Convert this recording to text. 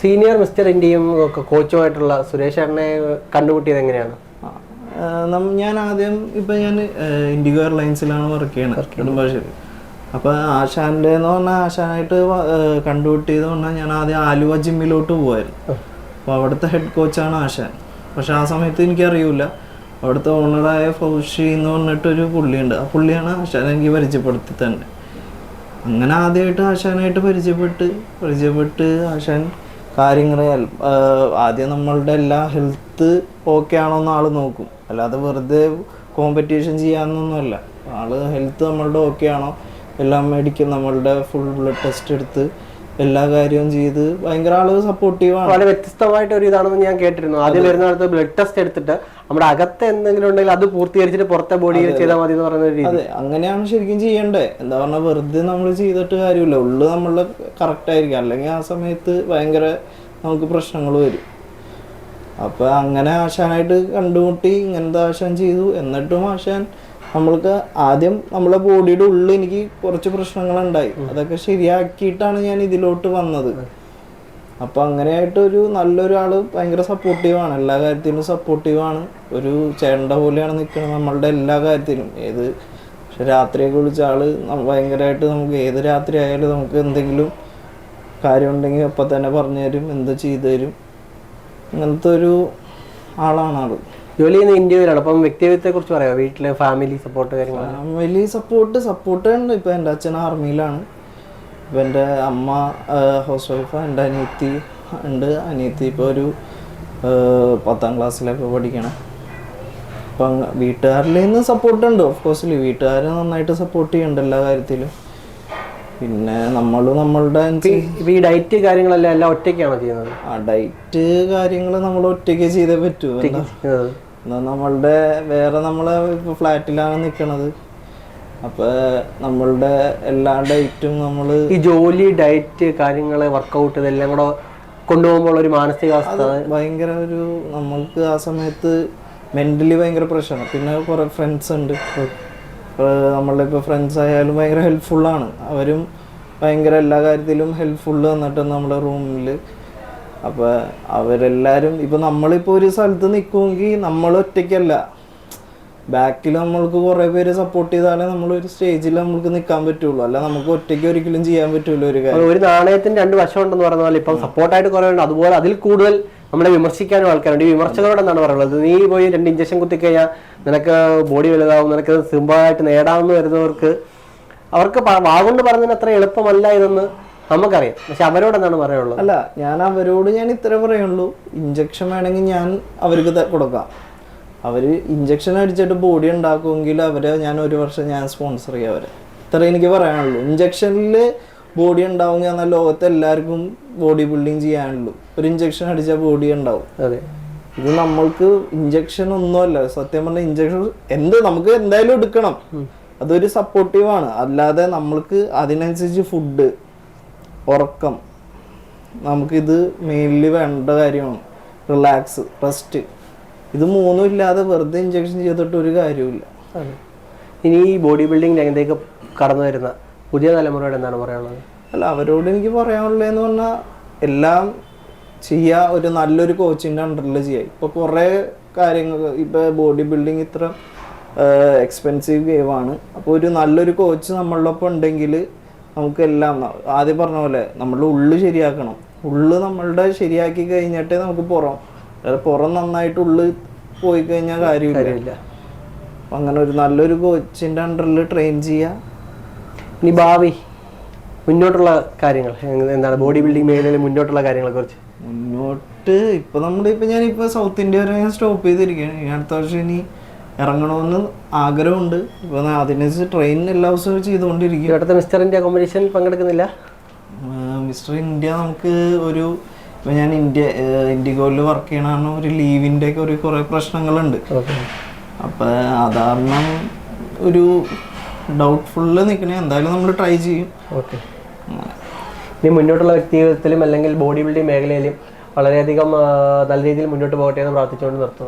Senior mister ഇന്ത്യയും ഒക്കെ കോച്ചുമായിട്ടുള്ള സുരേഷ് ചേട്ടനെ കണ്ടുമുട്ടിയത് എങ്ങനെയാണ്? ഞാൻ ആദ്യം ഇപ്പം ഞാൻ ഇൻഡിഗോ എയർലൈൻസിലാണ് വർക്ക് ചെയ്യണത്. നെടുമ്പാശ്ശേരി അപ്പോൾ ആശാന്റെ എന്ന് പറഞ്ഞാൽ ആശാനായിട്ട് കണ്ടുപിട്ടിയത് പറഞ്ഞാൽ ഞാൻ ആദ്യം ആലുവ ജിമ്മിലോട്ട് പോകുമായിരുന്നു അപ്പോൾ അവിടുത്തെ ഹെഡ് കോച്ചാണ് ആശാൻ. പക്ഷെ ആ സമയത്ത് എനിക്കറിയില്ല അവിടുത്തെ ഓണറായ ഫൗഷി എന്ന് പറഞ്ഞിട്ടൊരു പുള്ളിയുണ്ട്. ആ പുള്ളിയാണ് ആശാൻ എനിക്ക് പരിചയപ്പെടുത്തി തന്നെ അങ്ങനെ ആദ്യമായിട്ട് ആശാനായിട്ട് പരിചയപ്പെട്ട് പരിചയപ്പെട്ട് ആശാൻ കാര്യങ്ങൾ ആദ്യം നമ്മളുടെ എല്ലാ ഹെൽത്ത് ഓക്കെ ആണോന്ന് ആൾ നോക്കും. അല്ലാതെ വെറുതെ കോമ്പറ്റീഷൻ ചെയ്യാമെന്നൊന്നുമല്ല ആൾ ഹെൽത്ത് നമ്മളുടെ ഓക്കെ ആണോ? എല്ലാം മെഡിക്കൽ നമ്മളുടെ ഫുൾ ബ്ലഡ് ടെസ്റ്റ് എടുത്ത് എല്ലാ കാര്യവും ചെയ്ത് ഭയങ്കര ആൾ സപ്പോർട്ടീവാണ് വളരെ വ്യത്യസ്തമായിട്ട് ഒരു ഇതാണെന്ന് ഞാൻ കേട്ടിരുന്നു. ആദ്യം വരുന്ന ബ്ലഡ് ടെസ്റ്റ് എടുത്തിട്ട് നമ്മുടെ അകത്ത് എന്തെങ്കിലും ഉണ്ടെങ്കിൽ അത് പൂർത്തീകരിച്ചിട്ട് പുറത്തെ ബോഡിയിൽ ചെയ്താൽ മതി എന്ന് പറയുന്ന രീതി. അങ്ങനെയാണ് ശരിക്കും ചെയ്യേണ്ടത് എന്താ പറഞ്ഞാൽ വെറുതെ നമ്മൾ ചെയ്തിട്ട് കാര്യമില്ല. ഉള്ളു നമ്മളെ കറക്റ്റ് ആയിരിക്കും. അല്ലെങ്കിൽ ആ സമയത്ത് ഭയങ്കര നമുക്ക് പ്രശ്നങ്ങൾ വരും. അപ്പൊ അങ്ങനെ ആശാനായിട്ട് കണ്ടുമുട്ടി ഇങ്ങനത്തെ ആശാൻ ചെയ്തു. എന്നിട്ടും ആശാൻ നമ്മൾക്ക് ആദ്യം നമ്മളെ ബോഡിയുടെ ഉള്ളിൽ എനിക്ക് കുറച്ച് പ്രശ്നങ്ങളുണ്ടായി. അതൊക്കെ ശരിയാക്കിയിട്ടാണ് ഞാൻ ഇതിലോട്ട് വന്നത്. അപ്പൊ അങ്ങനെയായിട്ട് ഒരു നല്ലൊരാൾ ഭയങ്കര സപ്പോർട്ടീവാണ് എല്ലാ കാര്യത്തിലും സപ്പോർട്ടീവാണ് ഒരു ചേട്ടന്റെ പോലെയാണ് നിൽക്കുന്നത് നമ്മളുടെ എല്ലാ കാര്യത്തിലും. ഏത് പക്ഷെ രാത്രിയൊക്കെ വിളിച്ച ആൾ ഭയങ്കരമായിട്ട് നമുക്ക് ഏത് രാത്രി ആയാലും നമുക്ക് എന്തെങ്കിലും കാര്യം ഉണ്ടെങ്കിൽ അപ്പൊ തന്നെ പറഞ്ഞു തരും. എന്ത് ചെയ്തു തരും. അങ്ങനത്തെ ഒരു ആളാണ് ആൾ. ജോലി ചെയ്യുന്ന ഇന്ത്യയിലാണ് അപ്പം വ്യക്തിത്വത്തെ കുറിച്ച് പറയാം വീട്ടിലെ ഫാമിലി സപ്പോർട്ട് കാര്യങ്ങൾ ഫാമിലി സപ്പോർട്ട് സപ്പോർട്ട് ഉണ്ട്. ഇപ്പം എന്റെ അച്ഛൻ ആർമിയിലാണ് ഇപ്പം എന്റെ അമ്മ ഹൗസ് വൈഫ് എന്റെ അനിയത്തി ഉണ്ട് അനിയത്തി ഇപ്പോൾ ഒരു പത്താം ക്ലാസ്സിലൊക്കെ പഠിക്കണം. അപ്പം വീട്ടുകാരിൽ നിന്ന് സപ്പോർട്ട് ഉണ്ട്. ഓഫ് കോഴ്സിൽ വീട്ടുകാർ നന്നായിട്ട് സപ്പോർട്ട് ചെയ്യുന്നുണ്ട് എല്ലാ കാര്യത്തിലും. പിന്നെ നമ്മൾ നമ്മളുടെ ഈ ഡയറ്റ് കാര്യങ്ങളെല്ലാം എല്ലാം ഒറ്റയ്ക്കാണോ ചെയ്യുന്നത്? ആ ഡയറ്റ് കാര്യങ്ങൾ നമ്മൾ ഒറ്റയ്ക്ക് ചെയ്തേ പറ്റൂ. നമ്മളുടെ വേറെ നമ്മളെ ഇപ്പോൾ ഫ്ലാറ്റിലാണ് നിൽക്കണത് അപ്പോൾ നമ്മളുടെ എല്ലാ ഡയറ്റും നമ്മൾ ഈ ജോലി ഡയറ്റ് കാര്യങ്ങൾ വർക്കൗട്ട് ഇതെല്ലാം കൂടെ കൊണ്ടുപോകുമ്പോൾ ഒരു മാനസികാവസ്ഥ. ഭയങ്കര ഒരു നമ്മൾക്ക് ആ സമയത്ത് മെന്റലി ഭയങ്കര പ്രശ്നമാണ് പിന്നെ കുറേ ഫ്രണ്ട്സ് ഉണ്ട്. നമ്മളുടെ ഇപ്പോൾ ഫ്രണ്ട്സ് ആയാലും ഭയങ്കര ഹെൽപ്ഫുള്ളാണ് അവരും ഭയങ്കര എല്ലാ കാര്യത്തിലും ഹെൽപ്ഫുള്ള് തന്നിട്ട് നമ്മുടെ റൂമിൽ അപ്പോൾ അവരെല്ലാരും ഇപ്പോൾ നമ്മളിപ്പോ ഒരു സ്ഥലത്ത് നിൽക്കുമെങ്കിൽ നമ്മൾ ഒറ്റയ്ക്കല്ല. ബാക്കിൽ നമ്മൾക്ക് കുറേ പേര് സപ്പോർട്ട് ചെയ്താലേ നമ്മൾ ഒരു സ്റ്റേജിൽ നമുക്ക് നിൽക്കാൻ പറ്റുള്ളൂ. അല്ല നമുക്ക് ഒറ്റയ്ക്ക് ഒരിക്കലും ചെയ്യാൻ പറ്റുള്ളൂ ഒരു കാര്യം. ഒരു നാണയത്തിന് രണ്ട് വശം ഉണ്ടെന്ന് പറയുന്ന പോലെ ഇപ്പം സപ്പോർട്ടായിട്ട് കുറേ ഉണ്ട്. അതുപോലെ അതിൽ കൂടുതൽ നമ്മളെ വിമർശിക്കാനും ആൾക്കാരുണ്ട്. ഈ വിമർശകരോട് എന്താണ് പറയുള്ളത് നീ പോയി രണ്ട് ഇഞ്ചക്ഷൻ കുത്തിക്കഴിഞ്ഞാൽ നിനക്ക് ബോഡി വലുതാവും നിനക്ക് സിമ്പിളായിട്ട് നേടാമെന്ന് വരുന്നവർക്ക് അവർക്ക് വാഗുണ്ട് പറഞ്ഞതിന് അത്ര എളുപ്പമല്ല ഇതെന്ന് നമുക്കറിയാം. പക്ഷെ അവരോട് എന്താണ് പറയാനുള്ളത്? അല്ല ഞാൻ അവരോട് ഞാൻ ഇത്ര പറയുള്ളൂ. ഇഞ്ചക്ഷൻ വേണമെങ്കിൽ ഞാൻ അവർക്ക് കൊടുക്കാം. അവർ ഇഞ്ചക്ഷൻ അടിച്ചിട്ട് ബോഡി ഉണ്ടാക്കുമെങ്കിൽ അവരെ ഞാൻ ഒരു വർഷം ഞാൻ സ്പോൺസർ ചെയ്യാം അവരെ. ഇത്ര എനിക്ക് പറയാനുള്ളൂ. ഇഞ്ചക്ഷനിൽ ബോഡി ഉണ്ടാവുമെങ്കിൽ എന്നാൽ ലോകത്ത് എല്ലാവർക്കും ബോഡി ബിൽഡിങ് ചെയ്യാനുള്ളൂ. ഒരു ഇഞ്ചക്ഷൻ അടിച്ചാൽ ബോഡി ഉണ്ടാവും. അതെ. ഇത് നമ്മൾക്ക് ഇഞ്ചക്ഷൻ ഒന്നുമല്ല. സത്യം പറഞ്ഞാൽ ഇഞ്ചക്ഷൻ എന്ത് നമുക്ക് എന്തായാലും എടുക്കണം. അതൊരു സപ്പോർട്ടീവാണ് അല്ലാതെ നമ്മൾക്ക് അതിനനുസരിച്ച് ഫുഡ് ഉറക്കം നമുക്കിത് മെയിൻലി വേണ്ട കാര്യമാണ്. റിലാക്സ് റെസ്റ്റ് ഇത് മൂന്നും ഇല്ലാതെ വെറുതെ ഇഞ്ചക്ഷൻ ചെയ്തിട്ട് ഒരു കാര്യമില്ല ഇനി ഈ ബോഡി ബിൽഡിംഗ് രംഗത്തേക്ക് കടന്നു വരുന്ന പുതിയ തലമുറയോട് എന്താണ് പറയാനുള്ളത്? അല്ല അവരോട് എനിക്ക് പറയാനുള്ളതെന്ന് പറഞ്ഞാൽ എല്ലാം ചെയ്യുക ഒരു നല്ലൊരു കോച്ചിന്റെ അണ്ടറിൽ ചെയ്യുക ഇപ്പോൾ കുറേ കാര്യങ്ങൾ ഇപ്പോൾ ബോഡി ബിൽഡിംഗ് ഇത്ര എക്സ്പെൻസീവ് ഗെയിമാണ് അപ്പോൾ ഒരു നല്ലൊരു കോച്ച് നമ്മളൊപ്പം ഉണ്ടെങ്കിൽ നമുക്ക് എല്ലാം ആദ്യം പറഞ്ഞ പോലെ നമ്മളുടെ ഉള്ളു ശരിയാക്കണം. ഉള്ളു നമ്മളുടെ ശരിയാക്കി കഴിഞ്ഞിട്ടേ നമുക്ക് പുറം അതായത് പുറം നന്നായിട്ട് ഉള്ളിൽ പോയി കഴിഞ്ഞാൽ കാര്യമില്ല. അപ്പം അങ്ങനെ ഒരു നല്ലൊരു കോച്ചിന്റെ അണ്ടറിൽ ട്രെയിൻ ചെയ്യുക ഇനി ഭാവി മുന്നോട്ടുള്ള കാര്യങ്ങൾ എന്താണ് ബോഡി ബിൽഡിംഗ് മേഖലയിൽ മുന്നോട്ടുള്ള കാര്യങ്ങളെ കുറിച്ച് മുന്നോട്ട് ഇപ്പൊ ഞാൻ ഇപ്പൊ സൗത്ത് ഇന്ത്യ വരെ ഞാൻ സ്റ്റോപ്പ് ചെയ്തിരിക്കുകയാണ്. ഇനി അടുത്ത വർഷം ഇനി ഇറങ്ങണമെന്ന് ആഗ്രഹമുണ്ട്. ഇപ്പൊ ഞാൻ അതിനനുസരിച്ച് ട്രെയിൻ എല്ലാ ദിവസവും ചെയ്തുകൊണ്ടിരിക്കും ഇവിടുത്തെ മിസ്റ്റർ ഇന്ത്യ കോമ്പറ്റീഷൻ പങ്കെടുക്കുന്നില്ല? മിസ്റ്റർ ഇന്ത്യ നമുക്ക് ഒരു ഇപ്പൊ ഞാൻ ഇന്ത്യ ഇൻഡിഗോയിൽ വർക്ക് ചെയ്യണ ഒരു ലീവിന്റെ ഒക്കെ ഒരു കുറെ പ്രശ്നങ്ങളുണ്ട്. അപ്പൊ അതാരണം ഒരു ഡൗട്ട്ഫുള്ള് നിൽക്കണേ എന്തായാലും നമ്മൾ ട്രൈ ചെയ്യും. ഓക്കെ. ഇനി മുന്നോട്ടുള്ള വ്യക്തിത്വത്തിലും അല്ലെങ്കിൽ ബോഡി ബിൽഡിംഗ് മേഖലയിലും വളരെയധികം നല്ല രീതിയിൽ മുന്നോട്ട് പോകട്ടെ എന്ന് പ്രാർത്ഥിച്ചുകൊണ്ട് നിർത്തുന്നു.